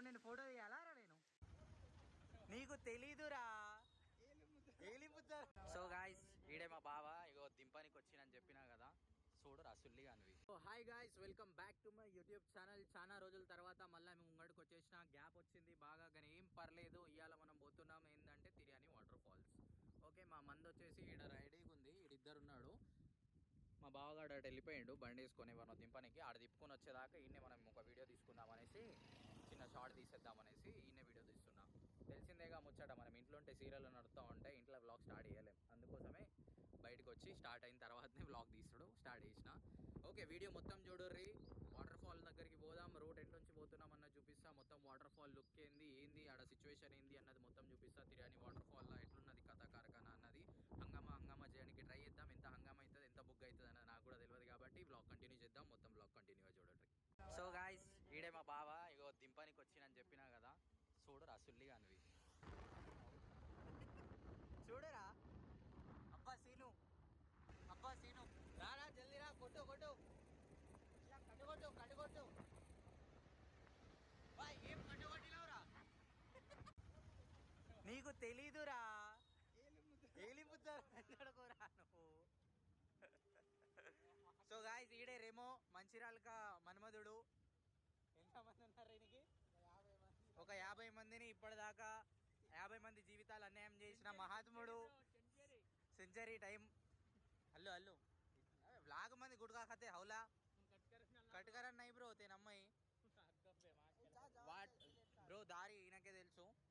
ఇప్పుడు నేను ఫోటో తీయాలారా నేను. నీకు తెలీదురా. సో గాయస్ ఈడే మా బావ ఇగో దింపానికి వచ్చినని చెప్పినా కదా. చూడరా రసుల్లి అనివి so hi guys welcome back to my YouTube channel చాలా రోజుల తర్వాత మళ్ళీ మేము ముంగడికి వచ్చేసిన. గ్యాప్ వచ్చింది బాగా కానీ ఏం పర్లేదు. ఇవాళ మనం పోతున్నాం ఏంటంటే తిరియాని వాటర్ ఫాల్స్ ఓకే మా మంది వచ్చేసి ఈడ రైడింగ్ ఉంది ఈడిద్దరు ఉన్నాడు. మా బావగాడు అటు వెళ్ళిపోయిండు బండి వేసుకొని మనం దింపనికి. ఆడ తిప్పుకొని వచ్చేదాకా ఈయనే మనం ఒక వీడియో తీసుకుందాం అనేసి చిన్న షార్ట్ తీసేద్దాం అనేసి ఈయన వీడియో తీస్తున్నా. తెలిసిందేగా ముచ్చట మనం ఇంట్లో ఉంటే సీరియల్ నడుస్తూ ఉంటే ఇంట్లో బ్లాగ్ స్టార్ట్ చేయలేం. అందుకోసమే బయటకు వచ్చి స్టార్ట్ అయిన తర్వాతనే బ్లాగ్ తీసుడు స్టార్ట్ చేసిన. ఓకే వీడియో మొత్తం చూడుర్రి. వాటర్ ఫాల్ దగ్గరికి పోదాం రోడ్ ఎట్లుంచి పోతున్నాం అన్నది చూపిస్తా. మొత్తం వాటర్ ఫాల్ లుక్ ఏంది ఏంది ఆడ సిచ్యువేషన్ ఏంది అన్నది మొత్తం చూపిస్తా. తిరిగి వాటర్ ఫాల్లో నీకు తెలీదురా. ఏలి ముద్ద కడుకోరా నువ్వు సో గాయస్ ఈడే రేమో మంచిర్యాలక మన్మధుడు. ఎంతమంది ఉన్నారు ఈయనకి? ఒక యాభై మందిని ఇప్పటిదాకా యాభై మంది జీవితాలు అన్యాయం చేసిన మహాత్ముడు. సెంచరీ టైం అల్లు అల్లు. వ్లాగ్ మంది గుడ్గా ఖతే హౌలా. కట్కరన్ నై బ్రో తేన అమ్మాయి వాట్? బ్రో దారి ఈయనకే తెలుసు.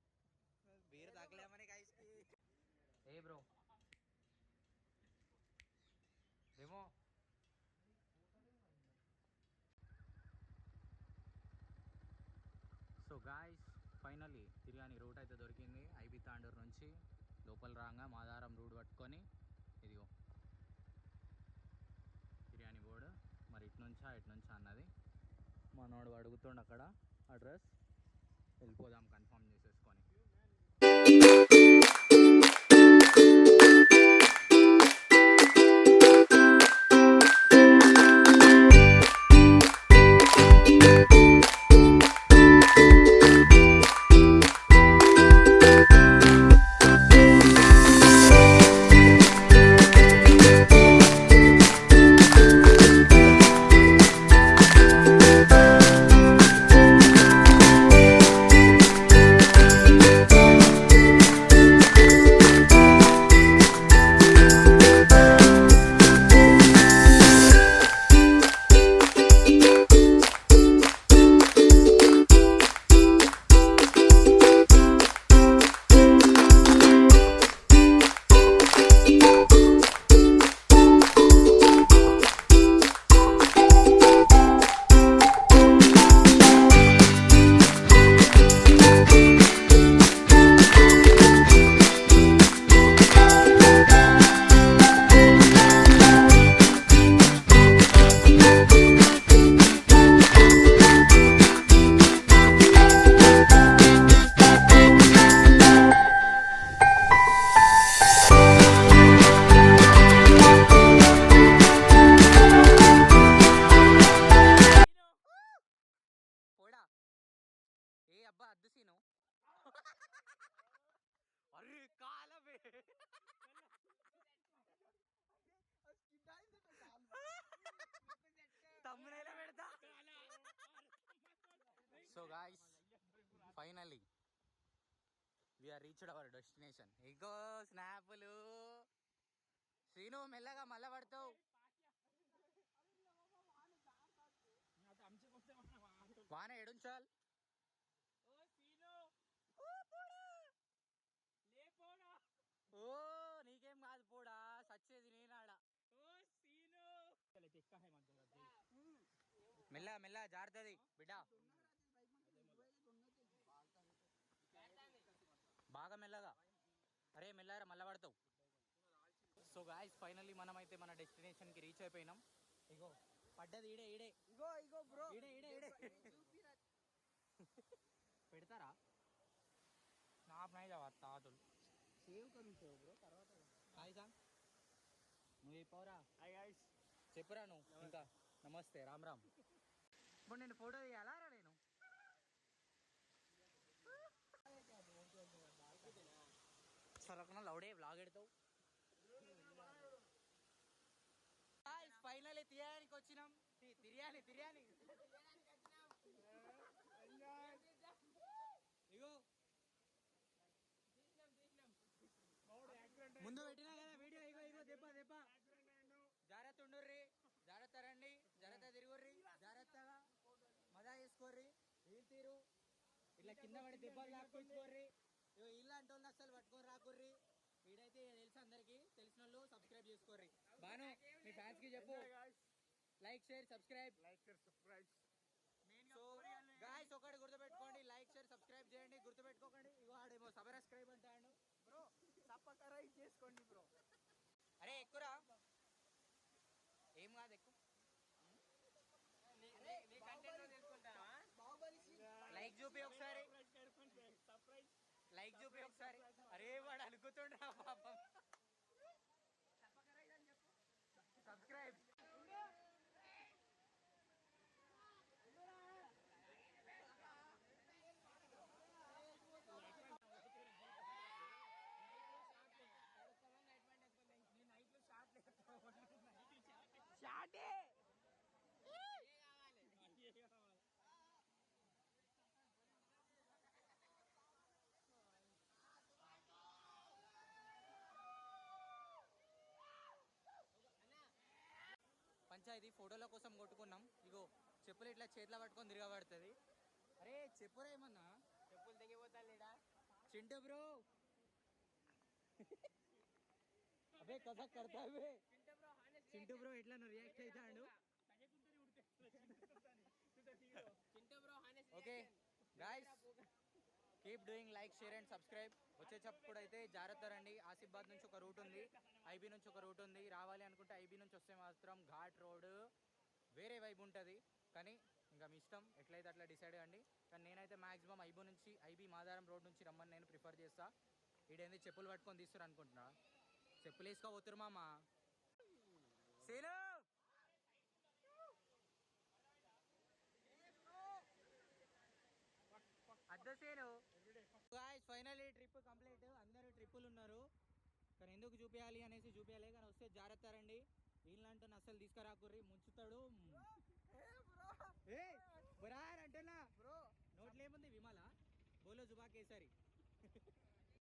ఏ బ్రో ఏమో సో గాయస్ ఫైనల్లీ తిరియాని రూట్ అయితే దొరికింది. ఐబీ తాండూరు నుంచి లోపల రాగా మాదారం రూట్ పట్టుకొని ఇదిగో. బిర్యానీ బోర్డు మరి ఇటు నుంచా ఇటు నుంచా అన్నది. మనోడు అడుగుతుండు అక్కడ అడ్రస్ వెళ్ళిపోదాం కన్ఫర్మ్ రీచ్డ్ అవర్ డెస్టినేషన్ ఇగో స్నాపులు శ్రీను మెల్లగా మళ్ళా పడతావు. వాన ఎడుంచాల్ ఓ నీకేం కాదు పోడా. సచ్చేది నేనాడ. మెల్ల మెల్ల జారుతుంది బిడ్డ బాగా మెల్లగా అరే మెల్లగా మళ్ళా పడతావు సో గాయస్ ఫైనల్లీ మనం అయితే మన డెస్టినేషన్కి రీచ్ అయిపోయినాం. ఇగో పడ్డది ఇడే ఇడే ఇగో ఇగో బ్రో ఇడే ఇడే ఇడే పెడతారా? నా నైజా తాతులు సేవ్ కనుంచావు బ్రో తర్వాత హాయ్ సాంగ్ నువ్వు చెప్పవరా? హాయ్ గాయస్ చెప్పురా నువ్వు. ఇంకా నమస్తే రామ్ రామ్. ఇప్పుడు నేను ఫోటో తీయాలా? సరకున లౌడే బ్లాగ్ ఎడతావు? ఫైనల్ తీయడానికి వచ్చినాం. తిరియాలి తిరియాలి ఇగో. ముందు పెట్టినా కదా వీడియో? ఇగో ఇగో దెబ్బ దెబ్బ. జాగ్రత్త ఉండుర్రి. జాగ్రత్త రండి. జాగ్రత్త తిరుగుర్రి. జాగ్రత్తగా మజా చేసుకోర్రి వీలు తీరు? ఇట్లా కింద పడి దెబ్బలు లాక్కొచ్చుకోర్రి అంటే వాళ్ళు అసలు పట్టుకొని రాకుర్రి వీడైతే తెలుసు అందరికి. తెలిసిన వాళ్ళు సబ్స్క్రైబ్ చేసుకోర్రి. బాను మీ ఫ్యాన్స్కి చెప్పు. Like share subscribe like subscribe so guys ఒకటి గుర్తుపెట్టుకోండి. లైక్ షేర్ సబ్స్క్రైబ్ చేయండి. గుర్తుపెట్టుకోకండి. ఆడేమో సబ్స్క్రైబ్ అంటాడు. బ్రో తప్పకరా చేసుకోండి బ్రో అరే ఎక్కురా. ఏం కాదు ఎక్కువ బాహుబలి లైక్ చూపి ఒకసారి. లైక్ చూపి ఒకసారి. అరే వాడు అనుకుతుండ్రా పాపం. సబ్స్క్రైబ్ పంచాయతీ ఫోటోల కోసం కొట్టుకున్నాం. ఇగో చెప్పులు ఇట్లా చేతిలో పట్టుకొని తిరగబడుతుంది. అరే చెప్పురా ఏమన్నా? చెప్పులు తెగిపోతా లేడా చింటూ బ్రో. అబే కథ కడతా చింటూ బ్రో ఎట్లా రియాక్ట్ అవుతాడు Chintu bro honest okay guys keep doing like share and subscribe వచ్చేటప్పుడు అయితే జాగ్రత్త నుంచి ఒక రూట్ ఉంది. ఐబీ నుంచి ఒక రూట్ ఉంది. రావాలి అనుకుంటే ఐబీ నుంచి వస్తే మాత్రం ఘాట్ రోడ్. వేరే వైబు ఉంటుంది. కానీ ఇంకా మీ ఇష్టం. ఎట్లయితే అట్లా డిసైడ్ అండి కానీ నేనైతే మాక్సిమం ఐబీ నుంచి ఐబీ మాదారం రోడ్ నుంచి రమ్మని నేను ప్రిఫర్ చేస్తా. ఈడేంది చెప్పులు పట్టుకొని తీస్తారు అనుకుంటున్నా. చెప్పులు వేసుకోపోతురు మామ. అద్దసేను గాయస్ ట్రిప్ కంప్లీట్ అందరూ ఎందుకు చూపించాలి అనేసి చూపించాలి కానీ వస్తే జాగ్రత్త రండి. వీళ్ళంటూ అసలు తీసుకురాకుర్రి ముంచుతాడు. ఏ బరార్ అంటున్నా. బ్రో. నోట్లో ఏముంది విమల? బోలో జుబా కేసరి.